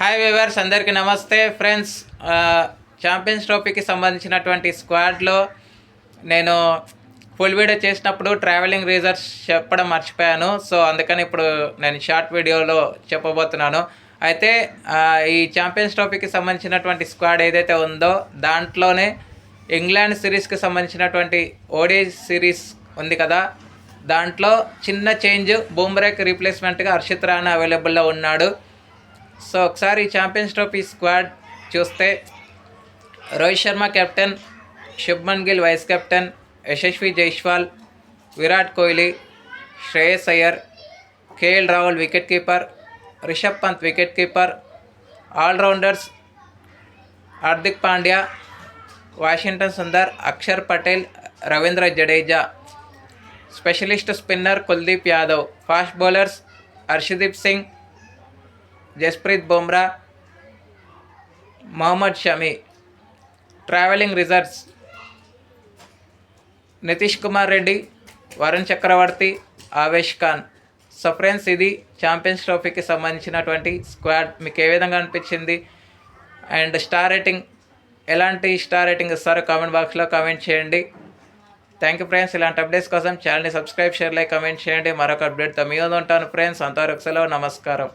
Hi viewers అందరికీ నమస్తే. Friends champions ట్రోఫీకి సంబంధించినటువంటి స్క్వాడ్లో నేను ఫుల్ వీడియో చేసినప్పుడు ట్రావెలింగ్ రీజర్స్ చెప్పడం మర్చిపోయాను. సో అందుకని ఇప్పుడు నేను షార్ట్ వీడియోలో చెప్పబోతున్నాను. అయితే ఈ ఛాంపియన్స్ ట్రోఫీకి సంబంధించినటువంటి స్క్వాడ్ ఏదైతే ఉందో దాంట్లోనే ఇంగ్లాండ్ సిరీస్కి సంబంధించినటువంటి ఓడి సిరీస్ ఉంది కదా. దాంట్లో చిన్న చేంజ్ బూమ్రేక్ రీప్లేస్మెంట్గా హర్షిత్ రాణా అవైలబుల్లో ఉన్నాడు. సో ఒకసారి ఈ ఛాంపియన్స్ ట్రోఫీ స్క్వాడ్ చూస్తే Rohit Sharma captain Shubman Gill vice captain Yashasvi Jaiswal Virat Kohli Shreyas Iyer KL Rahul wicket keeper Rishabh Pant wicket keeper all rounders Hardik Pandya Washington Sundar Axar Patel Ravindra Jadeja specialist spinner Kuldeep Yadav fast bowlers Harshdeep Singh Jasprit Bumrah Mohammed Shami travelling reserves Nitish Kumar Reddy Varun Chakravarthy Avesh Khan. So friends ఇది champions ట్రోఫీకి సంబంధించినటువంటి squad. మీకు ఏ విధంగా అనిపించింది? And star rating ఎలాంటి star rating ఇస్తారో comment బాక్స్లో కామెంట్ చేయండి. Thank you friends. ఇలాంటి అప్డేట్స్ కోసం ఛానల్ని సబ్స్క్రైబ్ షేర్ లైక్ కామెంట్ చేయండి. మరొక అప్డేట్తో మీ ఉంటాను ఫ్రెండ్స్. అంతవరకు సెలవు నమస్కారం.